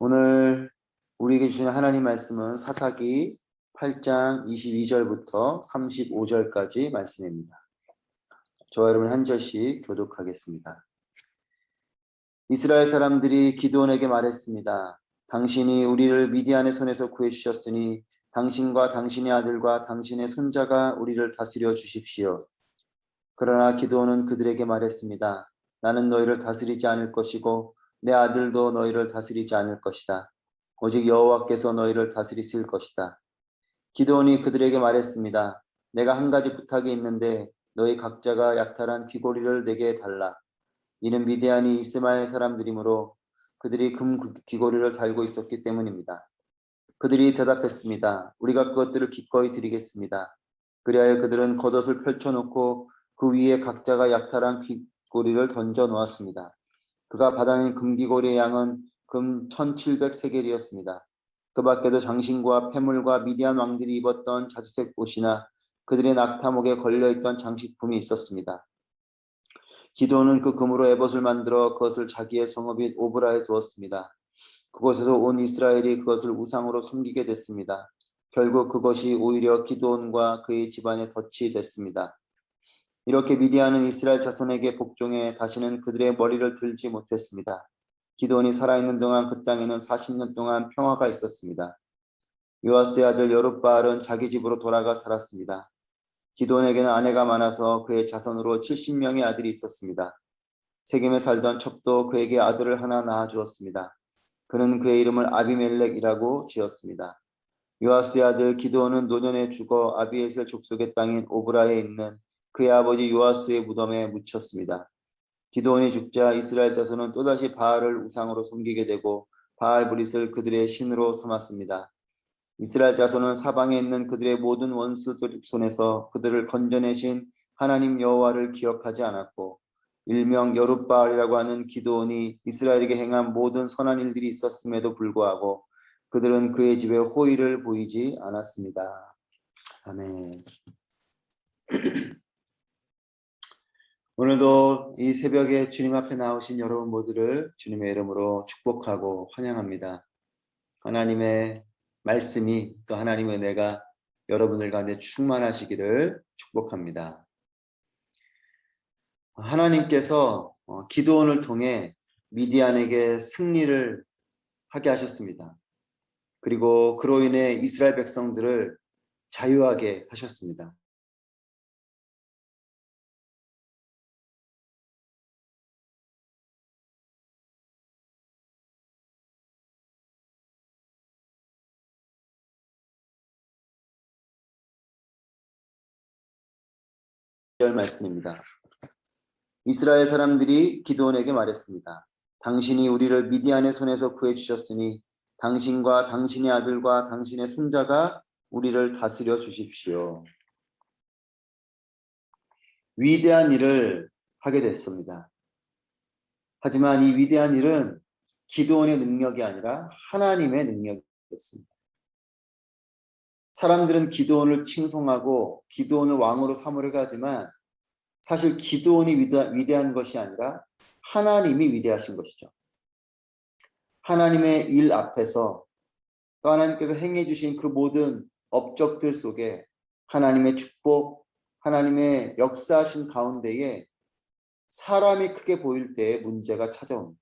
오늘 우리에게 주신 하나님 말씀은 사사기 8장 22절부터 35절까지 말씀입니다. 저와 여러분 한 절씩 교독하겠습니다. 이스라엘 사람들이 기드온에게 말했습니다. 당신이 우리를 미디안의 손에서 구해 주셨으니 당신과 당신의 아들과 당신의 손자가 우리를 다스려 주십시오. 그러나 기드온은 그들에게 말했습니다. 나는 너희를 다스리지 않을 것이고 내 아들도 너희를 다스리지 않을 것이다. 오직 여호와께서 너희를 다스리실 것이다. 기드온이 그들에게 말했습니다. 내가 한 가지 부탁이 있는데 너희 각자가 약탈한 귀고리를 내게 달라. 이는 미디안이 이스마엘 사람들이므로 그들이 금 귀고리를 달고 있었기 때문입니다. 그들이 대답했습니다. 우리가 그것들을 기꺼이 드리겠습니다. 그리하여 그들은 겉옷을 펼쳐놓고 그 위에 각자가 약탈한 귀고리를 던져 놓았습니다. 그가 받아낸 금귀고리의 양은 금 1700세겔이었습니다. 그 밖에도 장신과 폐물과 미디안 왕들이 입었던 자주색 옷이나 그들의 낙타목에 걸려있던 장식품이 있었습니다. 기도는 그 금으로 에봇을 만들어 그것을 자기의 성읍인 오브라에 두었습니다. 그곳에서 온 이스라엘이 그것을 우상으로 섬기게 됐습니다. 결국 그것이 오히려 기도원과 그의 집안의 덫이 됐습니다. 이렇게 미디안은 이스라엘 자손에게 복종해 다시는 그들의 머리를 들지 못했습니다. 기도원이 살아있는 동안 그 땅에는 40년 동안 평화가 있었습니다. 요아스의 아들 여룻바알은 자기 집으로 돌아가 살았습니다. 기도원에게는 아내가 많아서 그의 자손으로 70명의 아들이 있었습니다. 세겜에 살던 첩도 그에게 아들을 하나 낳아주었습니다. 그는 그의 이름을 아비멜렉이라고 지었습니다. 요아스의 아들 기도원은 노년에 죽어 아비에셀 족속의 땅인 오브라에 있는 그의 아버지 요아스의 무덤에 묻혔습니다. 기도원이 죽자 이스라엘 자손은 또다시 바알을 우상으로 섬기게 되고 바알 브릿을 그들의 신으로 삼았습니다. 이스라엘 자손은 사방에 있는 그들의 모든 원수들 손에서 그들을 건져내신 하나님 여호와를 기억하지 않았고 일명 여룻바알이라고 하는 기도원이 이스라엘에게 행한 모든 선한 일들이 있었음에도 불구하고 그들은 그의 집에 호의를 보이지 않았습니다. 아멘. 오늘도 이 새벽에 주님 앞에 나오신 여러분 모두를 주님의 이름으로 축복하고 환영합니다. 하나님의 말씀이 또 하나님의 은혜가 여러분들 가운데 충만하시기를 축복합니다. 하나님께서 기도원을 통해 미디안에게 승리를 하게 하셨습니다. 그리고 그로 인해 이스라엘 백성들을 자유하게 하셨습니다. 말씀입니다. 이스라엘 사람들이 기도원에게 말했습니다. 당신이 우리를 미디안의 손에서 구해 주셨으니 당신과 당신의 아들과 당신의 손자가 우리를 다스려 주십시오. 위대한 일을 하게 됐습니다. 하지만 이 위대한 일은 기도원의 능력이 아니라 하나님의 능력이었습니다. 사람들은 기도원을 칭송하고 기도원을 왕으로 삼으려고 하지만 사실 기도원이 위대한 것이 아니라 하나님이 위대하신 것이죠. 하나님의 일 앞에서 또 하나님께서 행해 주신 그 모든 업적들 속에 하나님의 축복, 하나님의 역사하신 가운데에 사람이 크게 보일 때에 문제가 찾아옵니다.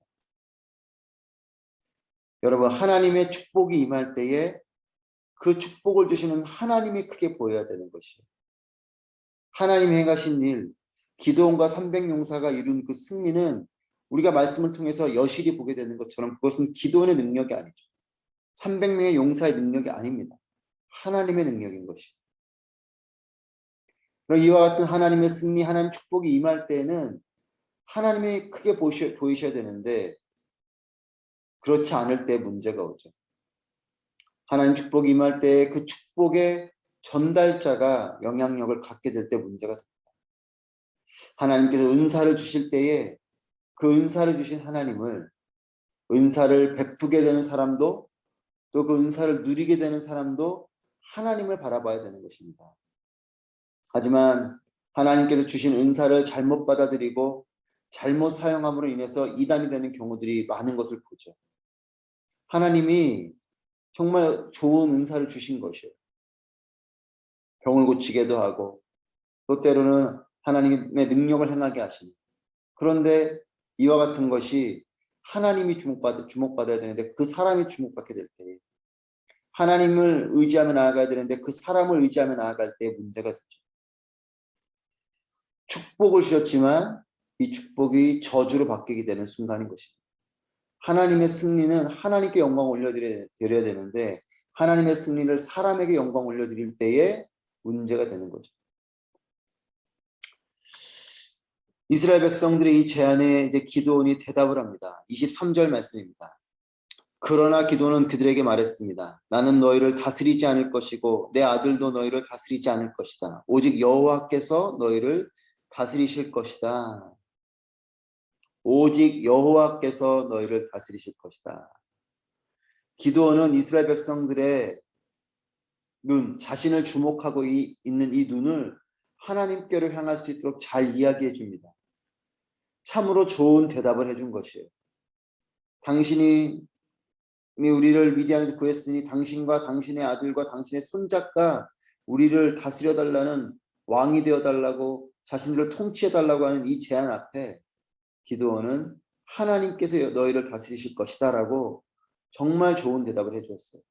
여러분 하나님의 축복이 임할 때에 그 축복을 주시는 하나님이 크게 보여야 되는 것이에요. 하나님이 행하신 일, 기도원과 300용사가 이룬 그 승리는 우리가 말씀을 통해서 여실히 보게 되는 것처럼 그것은 기도원의 능력이 아니죠. 300명의 용사의 능력이 아닙니다. 하나님의 능력인 것이. 그럼 이와 같은 하나님의 승리, 하나님 축복이 임할 때에는 하나님이 크게 보셔, 보이셔야 되는데 그렇지 않을 때 문제가 오죠. 하나님 축복이 임할 때 그 축복의 전달자가 영향력을 갖게 될 때 문제가 됩니다. 하나님께서 은사를 주실 때에 그 은사를 주신 하나님을 은사를 베푸게 되는 사람도 또 그 은사를 누리게 되는 사람도 하나님을 바라봐야 되는 것입니다. 하지만 하나님께서 주신 은사를 잘못 받아들이고 잘못 사용함으로 인해서 이단이 되는 경우들이 많은 것을 보죠. 하나님이 정말 좋은 은사를 주신 것이에요. 병을 고치게도 하고 또 때로는 하나님의 능력을 행하게 하시는. 그런데 이와 같은 것이 하나님이 주목받, 주목받아야 되는데 그 사람이 주목받게 될 때, 하나님을 의지하며 나아가야 되는데 그 사람을 의지하며 나아갈 때 문제가 되죠. 축복을 주셨지만 이 축복이 저주로 바뀌게 되는 순간인 것입니다. 하나님의 승리는 하나님께 영광 올려드려야 되는데 하나님의 승리를 사람에게 영광 올려드릴 때에 문제가 되는 거죠. 이스라엘 백성들의 이 제안에 이제 기도원이 대답을 합니다. 23절 말씀입니다. 그러나 기도는 그들에게 말했습니다. 나는 너희를 다스리지 않을 것이고 내 아들도 너희를 다스리지 않을 것이다. 오직 여호와께서 너희를 다스리실 것이다. 오직 여호와께서 너희를 다스리실 것이다. 기도원은 이스라엘 백성들의 눈, 자신을 주목하고 이, 있는 이 눈을 하나님께로 향할 수 있도록 잘 이야기해 줍니다. 참으로 좋은 대답을 해준 것이에요. 당신이 우리를 미디안에서 구했으니 당신과 당신의 아들과 당신의 손자가 우리를 다스려 달라는 왕이 되어 달라고 자신들을 통치해 달라고 하는 이 제안 앞에 기도원은 하나님께서 너희를 다스리실 것이다라고 정말 좋은 대답을 해 주었어요.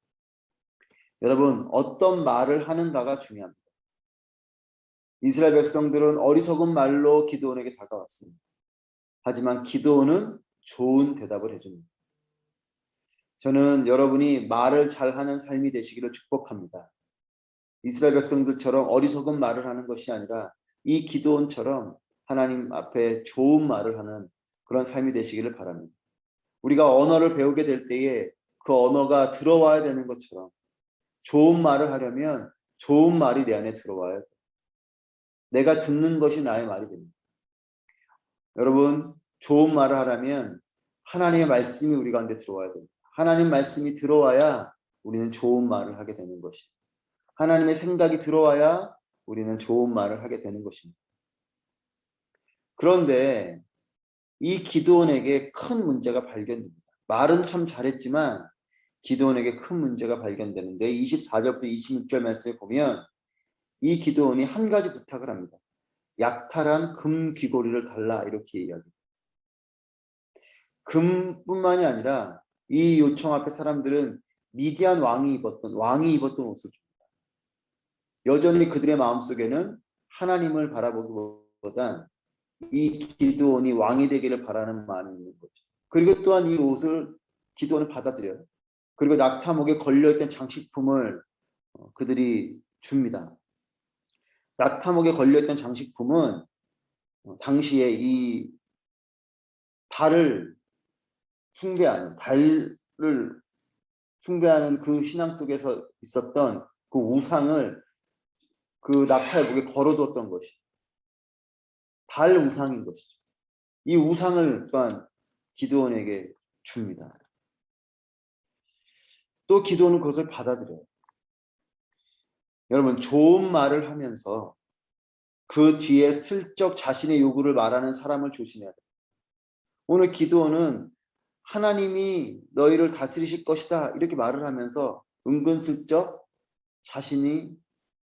여러분, 어떤 말을 하는가가 중요합니다. 이스라엘 백성들은 어리석은 말로 기도원에게 다가왔습니다. 하지만 기도원은 좋은 대답을 해줍니다. 저는 여러분이 말을 잘하는 삶이 되시기를 축복합니다. 이스라엘 백성들처럼 어리석은 말을 하는 것이 아니라 이 기도원처럼 하나님 앞에 좋은 말을 하는 그런 삶이 되시기를 바랍니다. 우리가 언어를 배우게 될 때에 그 언어가 들어와야 되는 것처럼 좋은 말을 하려면 좋은 말이 내 안에 들어와야 돼. 내가 듣는 것이 나의 말이 됩니다. 여러분, 좋은 말을 하려면 하나님의 말씀이 우리 가운데 들어와야 됩니다. 하나님 말씀이 들어와야 우리는 좋은 말을 하게 되는 것입니다. 하나님의 생각이 들어와야 우리는 좋은 말을 하게 되는 것입니다. 그런데 이 기도원에게 큰 문제가 발견됩니다. 말은 참 잘했지만 기도원에게 큰 문제가 발견되는데 24절부터 26절 말씀에 보면 이 기도원이 한 가지 부탁을 합니다. 약탈한 금 귀고리를 달라 이렇게 이야기합니다. 금뿐만이 아니라 이 요청 앞에 사람들은 미디안 왕이 입었던 왕이 입었던 옷을 줍니다. 여전히 그들의 마음속에는 하나님을 바라보기보단 이 기도원이 왕이 되기를 바라는 마음이 있는 거죠. 그리고 또한 이 옷을 기도원을 받아들여요. 그리고 낙타목에 걸려있던 장식품을 어, 그들이 줍니다. 낙타목에 걸려있던 장식품은 어, 당시에 이 달을 숭배하는 달을 숭배하는 그 신앙 속에서 있었던 그 우상을 그 낙타의 목에 걸어두었던 것이 달 우상인 것이죠. 이 우상을 또한 기도원에게 줍니다. 또 기도는 그것을 받아들여요. 여러분 좋은 말을 하면서 그 뒤에 슬쩍 자신의 요구를 말하는 사람을 조심해야 돼요. 오늘 기도는 하나님이 너희를 다스리실 것이다 이렇게 말을 하면서 은근슬쩍 자신이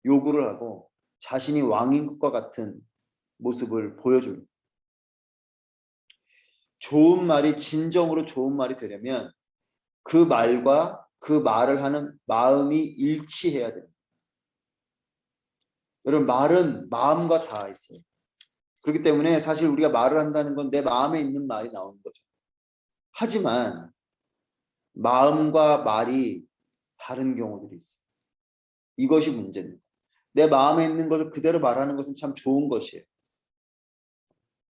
요구를 하고 자신이 왕인 것과 같은 모습을 보여줍니다. 좋은 말이 진정으로 좋은 말이 되려면 그 말과 그 말을 하는 마음이 일치해야 됩니다. 여러분 말은 마음과 다 있어요. 그렇기 때문에 사실 우리가 말을 한다는 건 내 마음에 있는 말이 나오는 거죠. 하지만 마음과 말이 다른 경우들이 있어요. 이것이 문제입니다. 내 마음에 있는 것을 그대로 말하는 것은 참 좋은 것이에요.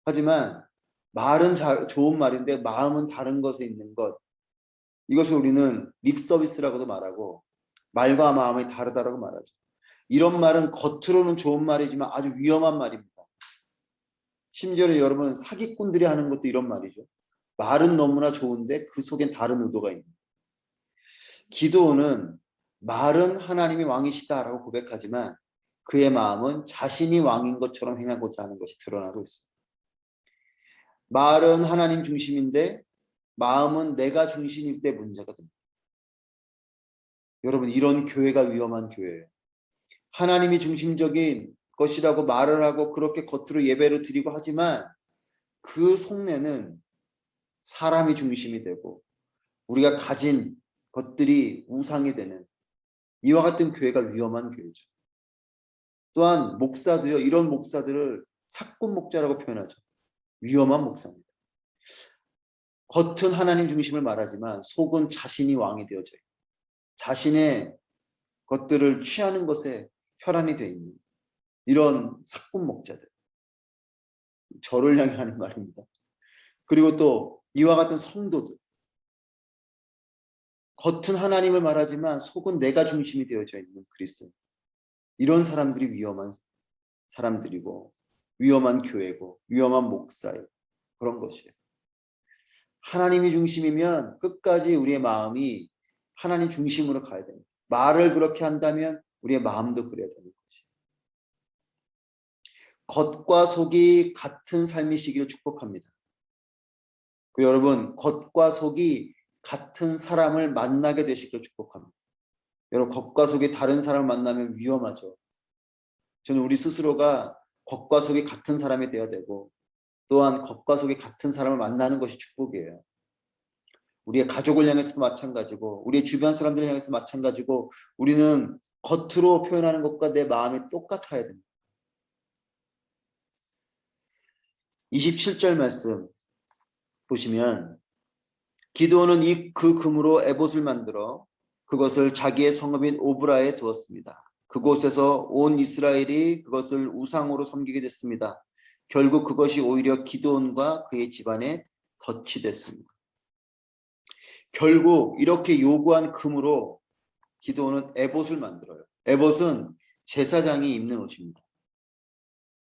하지만 말은 자, 좋은 말인데 마음은 다른 것에 있는 것. 이것을 우리는 립 서비스라고도 말하고 말과 마음이 다르다라고 말하죠. 이런 말은 겉으로는 좋은 말이지만 아주 위험한 말입니다. 심지어는 여러분 사기꾼들이 하는 것도 이런 말이죠. 말은 너무나 좋은데 그 속엔 다른 의도가 있는. 기도는 말은 하나님이 왕이시다라고 고백하지만 그의 마음은 자신이 왕인 것처럼 행하고자 하는 것이 드러나고 있습니다. 말은 하나님 중심인데 마음은 내가 중심일 때 문제가 됩니다. 여러분 이런 교회가 위험한 교회예요. 하나님이 중심적인 것이라고 말을 하고 그렇게 겉으로 예배를 드리고 하지만 그 속내는 사람이 중심이 되고 우리가 가진 것들이 우상이 되는 이와 같은 교회가 위험한 교회죠. 또한 목사도요. 이런 목사들을 사꾼 목자라고 표현하죠. 위험한 목사입니다. 겉은 하나님 중심을 말하지만 속은 자신이 왕이 되어져요. 자신의 것들을 취하는 것에 혈안이 되어 있는 이런 사꾼 목자들. 저를 향해 하는 말입니다. 그리고 또 이와 같은 성도들. 겉은 하나님을 말하지만 속은 내가 중심이 되어져 있는 그리스도. 이런 사람들이 위험한 사람들이고 위험한 교회고 위험한 목사예요. 그런 것이에요. 하나님이 중심이면 끝까지 우리의 마음이 하나님 중심으로 가야 됩니다. 말을 그렇게 한다면 우리의 마음도 그래야 되는 것이. 겉과 속이 같은 삶이시기를 축복합니다. 그 여러분 겉과 속이 같은 사람을 만나게 되시기를 축복합니다. 여러분 겉과 속이 다른 사람을 만나면 위험하죠. 저는 우리 스스로가 겉과 속이 같은 사람이 되어야 되고 또한 겉과 속이 같은 사람을 만나는 것이 축복이에요. 우리의 가족을 향해서도 마찬가지고 우리의 주변 사람들을 향해서 마찬가지고 우리는 겉으로 표현하는 것과 내 마음이 똑같아야 됩니다. 27절 말씀 보시면 기도는 이 그 금으로 에봇을 만들어 그것을 자기의 성읍인 오브라에 두었습니다. 그곳에서 온 이스라엘이 그것을 우상으로 섬기게 됐습니다. 결국 그것이 오히려 기도원과 그의 집안에 덫이 됐습니다. 결국 이렇게 요구한 금으로 기도원은 에봇을 만들어요. 에봇은 제사장이 입는 옷입니다.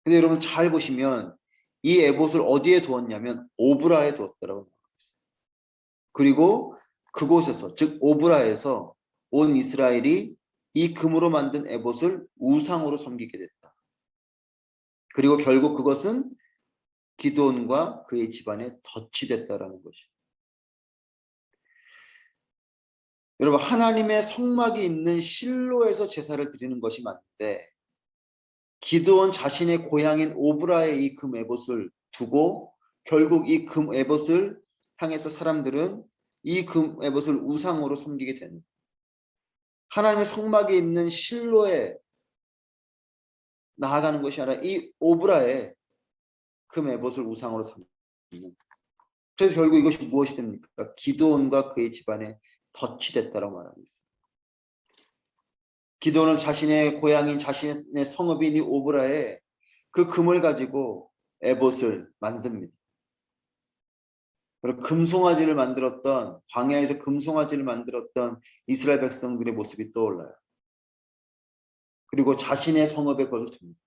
근데 여러분 잘 보시면 이 에봇을 어디에 두었냐면 오브라에 두었다라고 말했어요. 그리고 그곳에서 즉 오브라에서 온 이스라엘이 이 금으로 만든 에봇을 우상으로 섬기게 됐다. 그리고 결국 그것은 기도원과 그의 집안에 덫이 됐다라는 것이. 여러분 하나님의 성막이 있는 실로에서 제사를 드리는 것이 맞는데 기도원 자신의 고향인 오브라에 이 금 에봇을 두고 결국 이 금 에봇을 향해서 사람들은 이 금 에봇을 우상으로 섬기게 되는 하나님의 성막이 있는 실로에 나아가는 것이 아니라 이 오브라에 금 에봇을 우상으로 삼는 그래서 결국 이것이 무엇이 됩니까? 기도원과 그의 집안에 덫이 됐다고 말하고 있습니다. 기도는 자신의 고향인 자신의 성읍인 이 오브라에 그 금을 가지고 에봇을 만듭니다. 그리고 금송아지를 만들었던 광야에서 금송아지를 만들었던 이스라엘 백성들의 모습이 떠올라요. 그리고 자신의 성읍에 둡니다.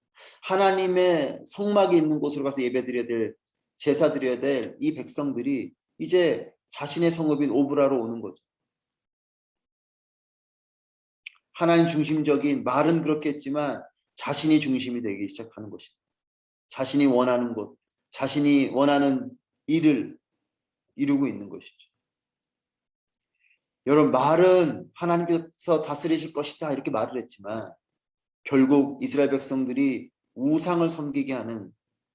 하나님의 성막이 있는 곳으로 가서 예배드려야 될 제사 드려야 될 이 백성들이 이제 자신의 성읍인 오브라로 오는 거죠. 하나님 중심적인 말은 그렇겠지만 자신이 중심이 되기 시작하는 것입니다. 자신이 원하는 곳, 자신이 원하는 일을 이루고 있는 것이죠. 여러분 말은 하나님께서 다스리실 것이다 이렇게 말을 했지만 결국 이스라엘 백성들이 우상을 섬기게 하는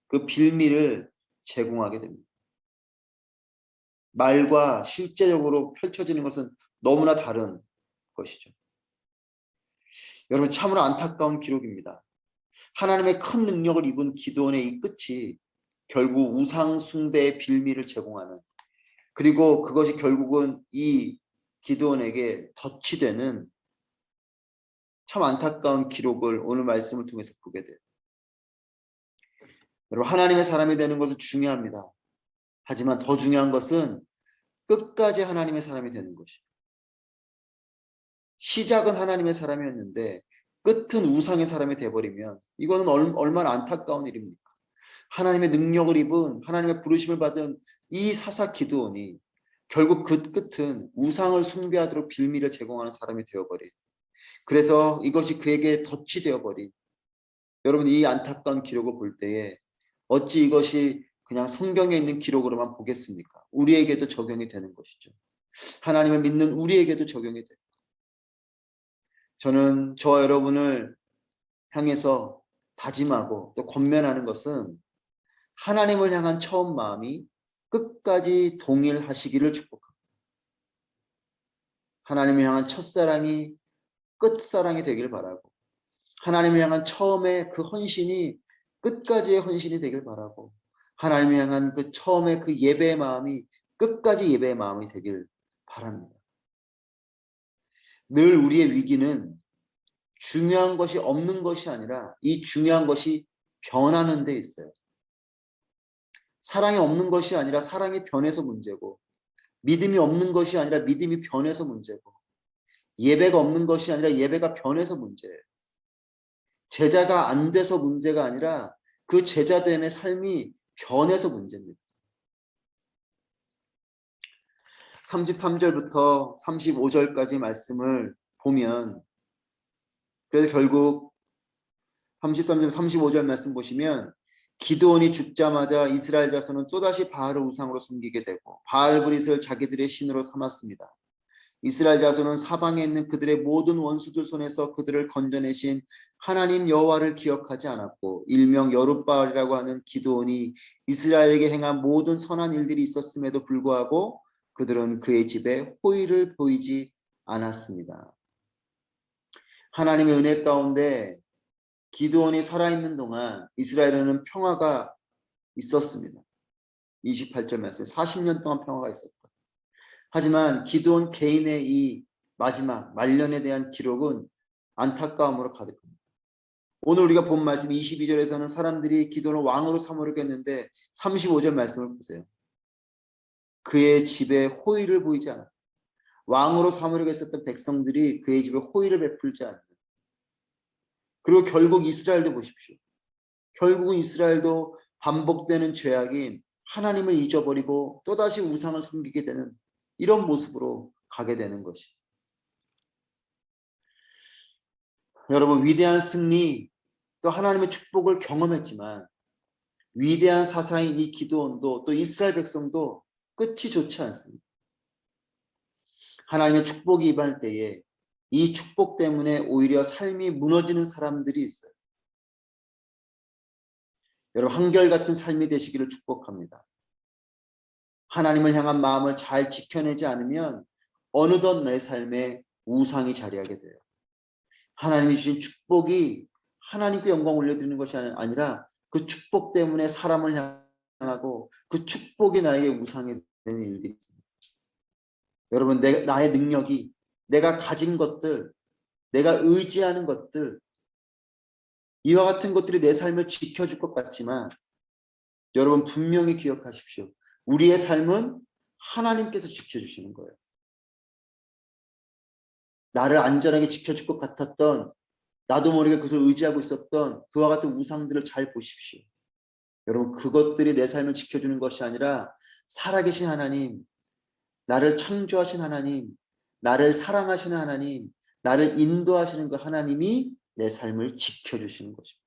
그 빌미를 제공하게 됩니다. 말과 실제적으로 펼쳐지는 것은 너무나 다른 것이죠. 여러분 참으로 안타까운 기록입니다. 하나님의 큰 능력을 입은 기도원의 이 끝이 결국 우상 숭배의 빌미를 제공하는 그리고 그것이 결국은 이 기도원에게 덫이 되는 참 안타까운 기록을 오늘 말씀을 통해서 보게 돼요. 여러분 하나님의 사람이 되는 것은 중요합니다. 하지만 더 중요한 것은 끝까지 하나님의 사람이 되는 것이에요. 시작은 하나님의 사람이었는데 끝은 우상의 사람이 돼버리면 이거는 얼마나 안타까운 일입니까? 하나님의 능력을 입은 하나님의 부르심을 받은 이 사사 기도원이 결국 그 끝은 우상을 숭배하도록 빌미를 제공하는 사람이 되어버린 그래서 이것이 그에게 덫이 되어버린 여러분 이 안타까운 기록을 볼 때에 어찌 이것이 그냥 성경에 있는 기록으로만 보겠습니까? 우리에게도 적용이 되는 것이죠. 하나님을 믿는 우리에게도 적용이 돼요. 저는 저와 여러분을 향해서 다짐하고 또 권면하는 것은 하나님을 향한 처음 마음이 끝까지 동일하시기를 축복합니다. 하나님을 향한 첫사랑이 끝사랑이 되길 바라고 하나님을 향한 처음에 그 헌신이 끝까지의 헌신이 되길 바라고 하나님을 향한 그 처음에 그 예배의 마음이 끝까지 예배의 마음이 되길 바랍니다. 늘 우리의 위기는 중요한 것이 없는 것이 아니라 이 중요한 것이 변하는 데 있어요. 사랑이 없는 것이 아니라 사랑이 변해서 문제고 믿음이 없는 것이 아니라 믿음이 변해서 문제고 예배가 없는 것이 아니라 예배가 변해서 문제예요. 제자가 안 돼서 문제가 아니라 그 제자됨의 삶이 변해서 문제입니다. 33절부터 35절까지 말씀을 보면 그래서 결국 33절 35절 말씀 보시면 기도원이 죽자마자 이스라엘 자손은 또다시 바알을 우상으로 섬기게 되고 바알 브릿을 자기들의 신으로 삼았습니다. 이스라엘 자손은 사방에 있는 그들의 모든 원수들 손에서 그들을 건져내신 하나님 여호와를 기억하지 않았고 일명 여룻바알이라고 하는 기도원이 이스라엘에게 행한 모든 선한 일들이 있었음에도 불구하고 그들은 그의 집에 호의를 보이지 않았습니다. 하나님의 은혜 가운데 기도원이 살아있는 동안 이스라엘에는 평화가 있었습니다. 28절 말씀 40년 동안 평화가 있었다. 하지만 기도원 개인의 이 마지막 말년에 대한 기록은 안타까움으로 가득합니다. 오늘 우리가 본 말씀 22절에서는 사람들이 기도를 왕으로 삼으려겠는데 35절 말씀을 보세요. 그의 집에 호의를 보이지 않았다. 왕으로 삼으려고 했었던 백성들이 그의 집에 호의를 베풀지 않는다. 그리고 결국 이스라엘도 보십시오. 결국은 이스라엘도 반복되는 죄악인 하나님을 잊어버리고 또다시 우상을 섬기게 되는 이런 모습으로 가게 되는 것이. 여러분 위대한 승리 또 하나님의 축복을 경험했지만 위대한 사사인 이 기도원도 또 이스라엘 백성도 끝이 좋지 않습니다. 하나님의 축복이 임할 때에 이 축복 때문에 오히려 삶이 무너지는 사람들이 있어요. 여러분 한결같은 삶이 되시기를 축복합니다. 하나님을 향한 마음을 잘 지켜내지 않으면 어느덧 내 삶에 우상이 자리하게 돼요. 하나님이 주신 축복이 하나님께 영광 올려드리는 것이 아니라 그 축복 때문에 사람을 향하고 그 축복이 나에게 우상이 일들이 있습니다. 여러분 내, 나의 능력이 내가 가진 것들, 내가 의지하는 것들, 이와 같은 것들이 내 삶을 지켜줄 것 같지만 여러분 분명히 기억하십시오. 우리의 삶은 하나님께서 지켜주시는 거예요. 나를 안전하게 지켜줄 것 같았던 나도 모르게 그것을 의지하고 있었던 그와 같은 우상들을 잘 보십시오. 여러분 그것들이 내 삶을 지켜주는 것이 아니라 살아계신 하나님, 나를 창조하신 하나님, 나를 사랑하시는 하나님, 나를 인도하시는 그 하나님이 내 삶을 지켜주시는 것입니다.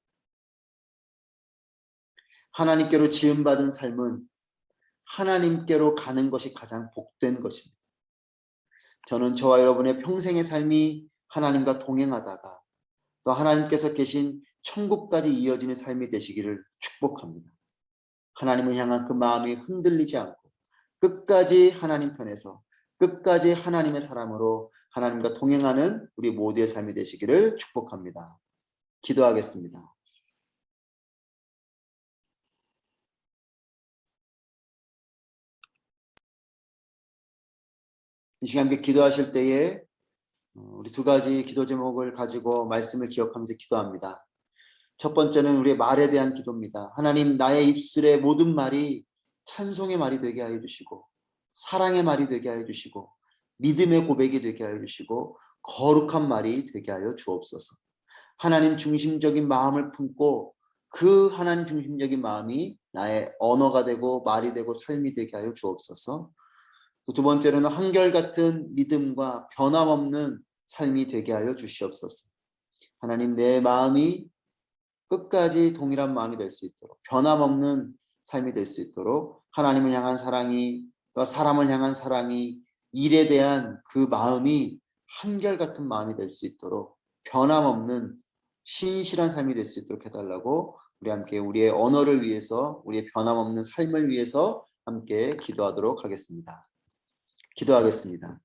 하나님께로 지음받은 삶은 하나님께로 가는 것이 가장 복된 것입니다. 저는 저와 여러분의 평생의 삶이 하나님과 동행하다가 또 하나님께서 계신 천국까지 이어지는 삶이 되시기를 축복합니다. 하나님을 향한 그 마음이 흔들리지 않고 끝까지 하나님 편에서 끝까지 하나님의 사람으로 하나님과 동행하는 우리 모두의 삶이 되시기를 축복합니다. 기도하겠습니다. 이 시간 함께 기도하실 때에 어, 우리 두 가지 기도 제목을 가지고 말씀을 기억하면서 기도합니다. 첫 번째는 우리의 말에 대한 기도입니다. 하나님 나의 입술의 모든 말이 찬송의 말이 되게 하여 주시고 사랑의 말이 되게 하여 주시고 믿음의 고백이 되게 하여 주시고 거룩한 말이 되게 하여 주옵소서. 하나님 중심적인 마음을 품고 그 하나님 중심적인 마음이 나의 언어가 되고 말이 되고 삶이 되게 하여 주옵소서. 두 번째로는 한결같은 믿음과 변함없는 삶이 되게 하여 주시옵소서. 하나님 내 마음이 끝까지 동일한 마음이 될 수 있도록 변함없는 삶이 될 수 있도록 하나님을 향한 사랑이 또 사람을 향한 사랑이 일에 대한 그 마음이 한결같은 마음이 될 수 있도록 변함없는 신실한 삶이 될 수 있도록 해달라고 우리 함께 우리의 언어를 위해서 우리의 변함없는 삶을 위해서 함께 기도하도록 하겠습니다. 기도하겠습니다.